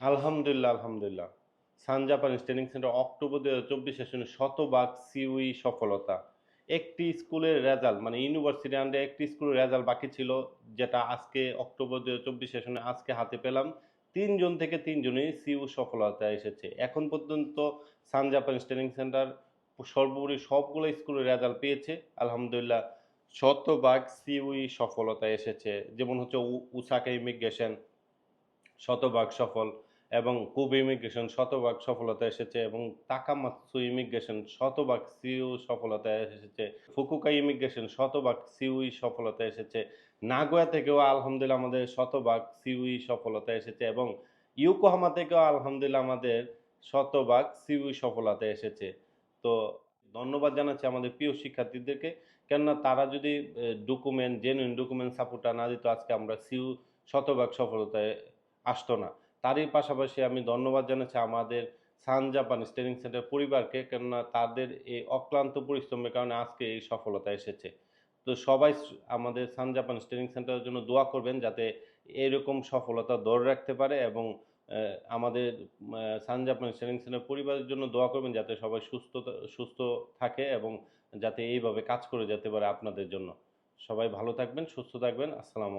আলহামদুলিল্লাহ আলহামদুলিল্লাহ। Sun Japan training centre October দু হাজার চব্বিশ সেশনে শতভাগ সিউই সফলতা। একটি স্কুলের রেজাল্ট মানে ইউনিভার্সিটি আন্ডে একটি স্কুলের রেজাল্ট বাকি ছিল, যেটা আজকে অক্টোবর দু চব্বিশ সেশনে আজকে হাতে পেলাম। তিনজন থেকে তিনজনই সিউ সফলতা এসেছে। এখন পর্যন্ত সান জাপান ট্রেনিং সেন্টার সর্বোপরি সবগুলো স্কুলের রেজাল্ট পেয়েছে। আলহামদুলিল্লাহ, শতভাগ সিউই সফলতা এসেছে। যেমন হচ্ছে উসাকা ইমিগ্রেশন শতভাগ সফল এবং কুব ইমিগ্রেশন শতভাগ সফলতা এসেছে এবং তাকামাৎসু ইমিগ্রেশন শতভাগ সিউ সফলতা এসেছে। ফুকুকা ইমিগ্রেশন শতভাগ সিউই সফলতা এসেছে। নাগোয়া থেকেও আলহামদুলিল্লাহ আমাদের শতভাগ সিউই সফলতা এসেছে এবং ইউকোহামা থেকেও আলহামদুলিল্লাহ আমাদের শতভাগ সিউই সফলতা এসেছে। তো ধন্যবাদ জানাচ্ছি আমাদের প্রিয় শিক্ষার্থীদেরকে। কেননা তারা যদি ডকুমেন্ট জেনুইন ডকুমেন্ট সাপোর্টটা না দিত, আজকে আমরা সিউ শতভাগ সফলতায় আসতো না। তারই পাশাপাশি আমি ধন্যবাদ জানাচ্ছি আমাদের সান জাপান ট্রেনিং সেন্টার পরিবারকে, কেননা তাদের এই অক্লান্ত পরিশ্রমের কারণে আজকে এই সফলতা এসেছে। তো সবাই আমাদের সান জাপান ট্রেনিং সেন্টারের জন্য দোয়া করবেন যাতে এরকম সফলতা ধরে রাখতে পারে এবং আমাদের সান জাপান ট্রেনিং সেন্টার পরিবারের জন্য দোয়া করবেন যাতে সবাই সুস্থ সুস্থ থাকে এবং যাতে এইভাবে কাজ করে যেতে পারে আপনাদের জন্য। সবাই ভালো থাকবেন, সুস্থ থাকবেন। আসসালামু